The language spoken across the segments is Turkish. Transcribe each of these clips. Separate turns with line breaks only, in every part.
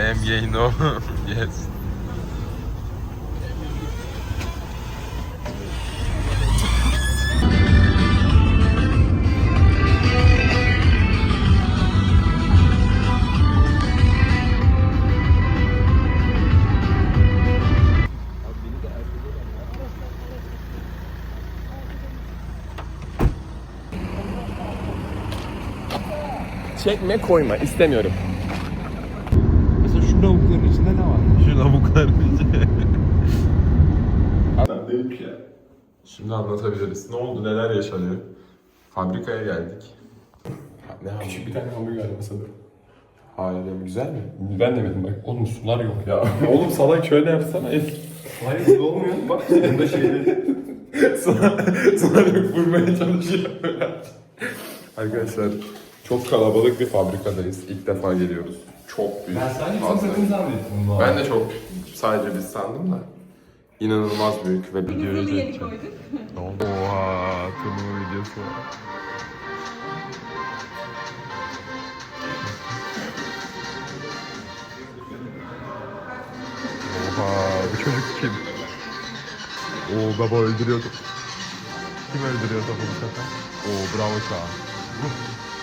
I am gay no. yes.
Çekme koyma istemiyorum.
Mesela şu lavukların içinde ne var?
Şu lavuklar Şimdi anlatabiliriz. Ne oldu, neler yaşanıyor? Fabrikaya geldik. Ne
Küçük bir tane hamburger masada.
Harbiden güzel mi?
Ben demedim bak. Oğlum sular yok ya. Oğlum salak şöyle yapsana. Et. Hayır bu olmuyor. Bak bunda şeyde.
Sonra vurmaya çalışıyor. Arkadaşlar çok kalabalık bir fabrikadayız. İlk defa geliyoruz. Çok büyük.
Ben sadece
Fazla.
çok sakın zannettim. bu
Ben de çok sadece biz sandım da. İnanılmaz büyük ve videoyu
Hızlı yeni
çekeceğim.
koyduk.
Ne oldu? Oha, turnuva videosu var. Oha, bu çocuk kim? Oo baba öldürüyor. Kim öldürüyor topu bu sefer? Oo bravo Çağan.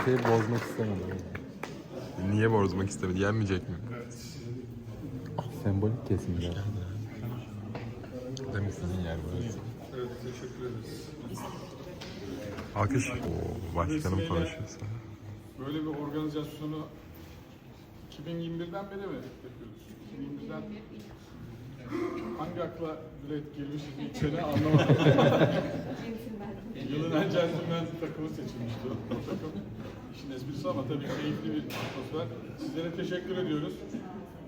Ortayı bozmak istemedim.
niye bozmak istemedi? Yenmeyecek mi?
Sembolik kesimler.
Demek sizin yer burası. Evet, teşekkür ederiz. Alkış. Oo, başkanım konuşuyorsa.
Böyle bir organizasyonu 2021'den beri mi yapıyoruz? 2021'den hangi akla direkt girmişiz ilk sene anlamadım. Yılın en centilmen takımı seçilmişti o, takım. İşin esprisi ama tabii keyifli bir atmosfer. Sizlere teşekkür ediyoruz.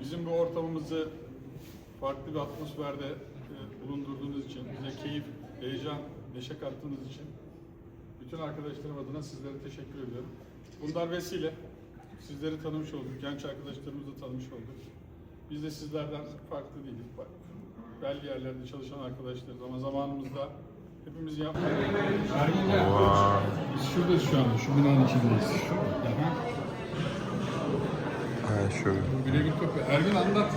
Bizim bu ortamımızı farklı bir atmosferde e, bulundurduğunuz için, bize keyif, heyecan, neşe kattığınız için bütün arkadaşlarım adına sizlere teşekkür ediyorum. Bunlar vesile. Sizleri tanımış olduk, genç arkadaşlarımızı da tanımış olduk. Biz de sizlerden farklı değiliz. Bak, Belli yerlerde çalışan arkadaşlarız ama zamanımızda hepimiz yaptık. Biz şuradayız şu anda, şu binanın içindeyiz. Şu. Aha.
Ha şöyle.
Git kapı. Ergin anlat.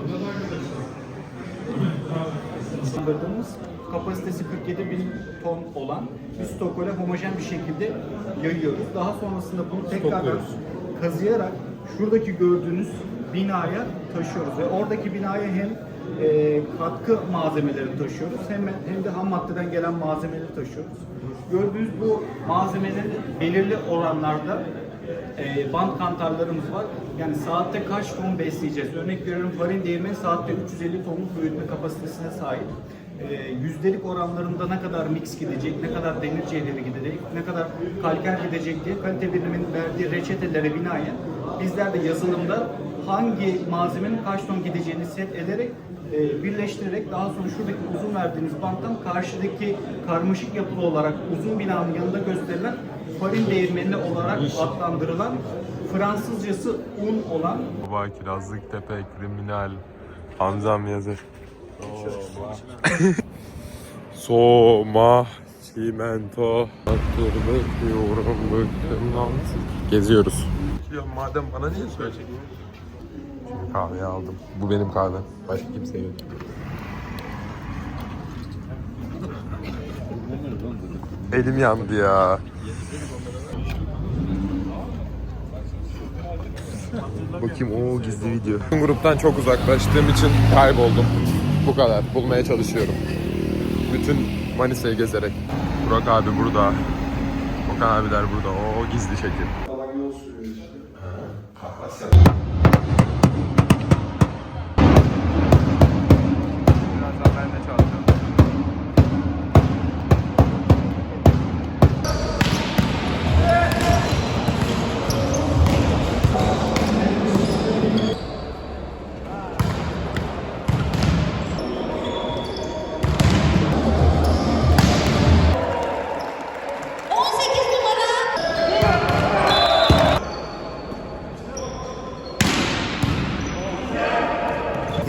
Anlat arkadaşlar.
kapasitesi 47 bin ton olan bir stokole homojen bir şekilde yayıyoruz. Daha sonrasında bunu tekrardan kazıyarak şuradaki gördüğünüz binaya taşıyoruz ve oradaki binaya hem e, katkı malzemeleri taşıyoruz hem hem de ham maddeden gelen malzemeleri taşıyoruz. Gördüğünüz bu malzemelerin belirli oranlarda e, band kantarlarımız var. Yani saatte kaç ton besleyeceğiz? Örnek veriyorum farin değirmeni saatte 350 tonluk büyütme kapasitesine sahip. E, yüzdelik oranlarında ne kadar mix gidecek, ne kadar demir cevheri gidecek, ne kadar kalker gidecek diye kalite biriminin verdiği reçetelere binaen bizler de yazılımda hangi malzemenin kaç ton gideceğini set ederek e, birleştirerek daha sonra şuradaki uzun verdiğimiz banttan karşıdaki karmaşık yapılı olarak uzun binanın yanında gösterilen farin değirmeni olarak adlandırılan Fransızcası un olan
Baba kirazlık tepe kriminal. Hamzam yazır. Soma çimento. Dur bekliyorum bıktım lan. Geziyoruz. Madem bana niye söyleyecek Şimdi kahveyi aldım. Bu benim kahvem Başka kimseye yok. Elim yandı ya. Bakayım o gizli video. Gruptan çok uzaklaştığım için kayboldum. Bu kadar. Bulmaya çalışıyorum. Bütün Manisa'yı gezerek. Burak abi burada. Okan abiler burada. O gizli çekim. Birazdan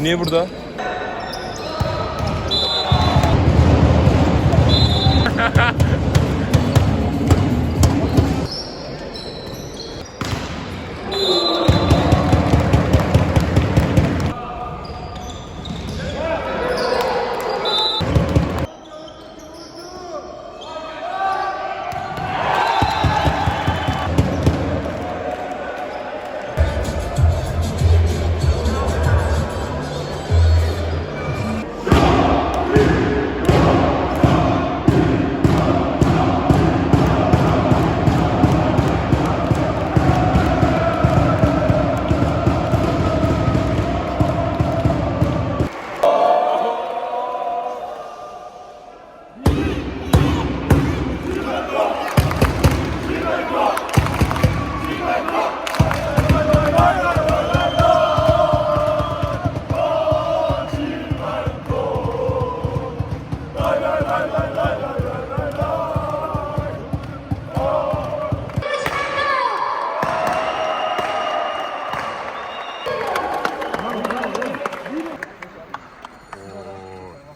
niye burada?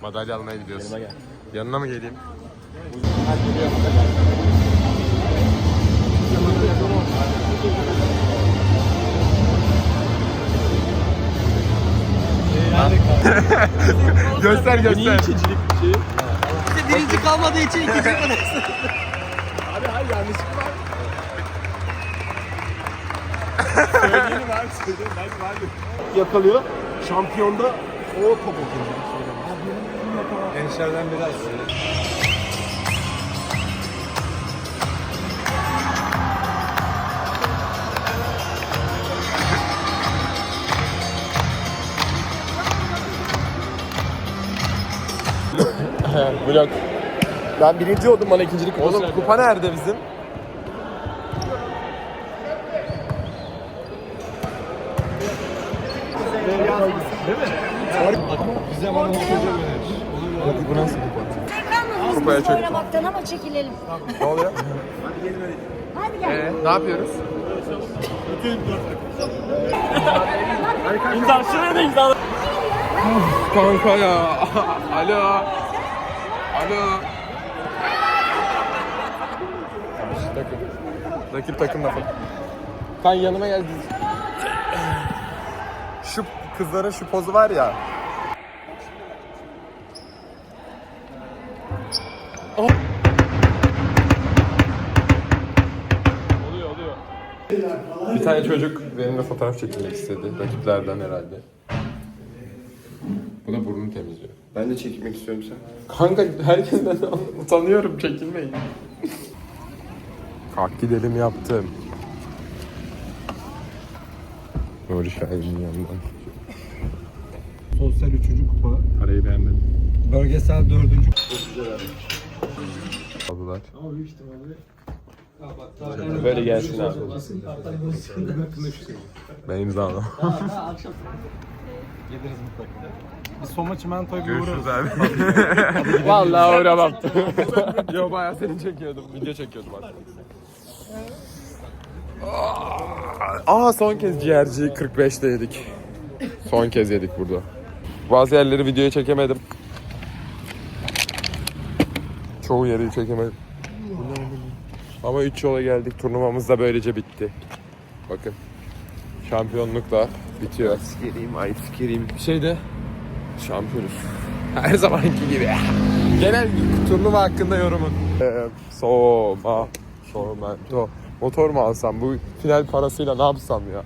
Madalya almaya gidiyorsun.
Yanıma gel.
Yanına mı geleyim? göster
Niye
göster.
ikincilik bir şey?
Birinci kalmadığı için ikinci
Abi hayır yanlışlık var. Söyleyelim abi söyleyelim. Belki vardır. Yakalıyor. Şampiyonda o top atıyor.
Gençlerden biraz.
Vlog. Ben birinci oldum bana ikincilik
Oğlum kupa nerede bizim? Kupaya çök.
Oynamaktan ama çekilelim.
Ne oluyor?
Hadi gel.
Ee, ne yapıyoruz?
İmza şuraya da imza.
Kanka ya. Alo. Alo. Takım. Rakip takım lafı. Kan yanıma gel. Şu kızların şu pozu var ya. Tane çocuk benimle fotoğraf çekilmek istedi. Rakiplerden herhalde. Bu da burnunu temizliyor.
Ben de çekmek istiyorum sen.
Kanka herkes ben utanıyorum çekilmeyin. Kalk gidelim yaptım. Nuri Şahin'in yanından.
Sosyal üçüncü kupa.
Parayı beğenmedim.
Bölgesel dördüncü
Aldılar.
Böyle gelsin abi.
Ben imzalam.
Bir Soma Çimento'ya bir
Görüşürüz abi.
Vallahi uğramam.
Yo bayağı seni çekiyordum. Video çekiyordum aslında. Aa son kez ciğerci 45'te yedik. Son kez yedik burada. Bazı yerleri videoya çekemedim. Çoğu yeri çekemedim. Ama 3 yola geldik. Turnuvamız da böylece bitti. Bakın. Şampiyonluk da bitiyor. Sikereyim, ay sikereyim. Bir şey de şampiyonuz. Her zamanki gibi. Genel turnuva hakkında yorumun. Ee, Soma. Sormento. Motor mu alsam? Bu final parasıyla ne yapsam ya?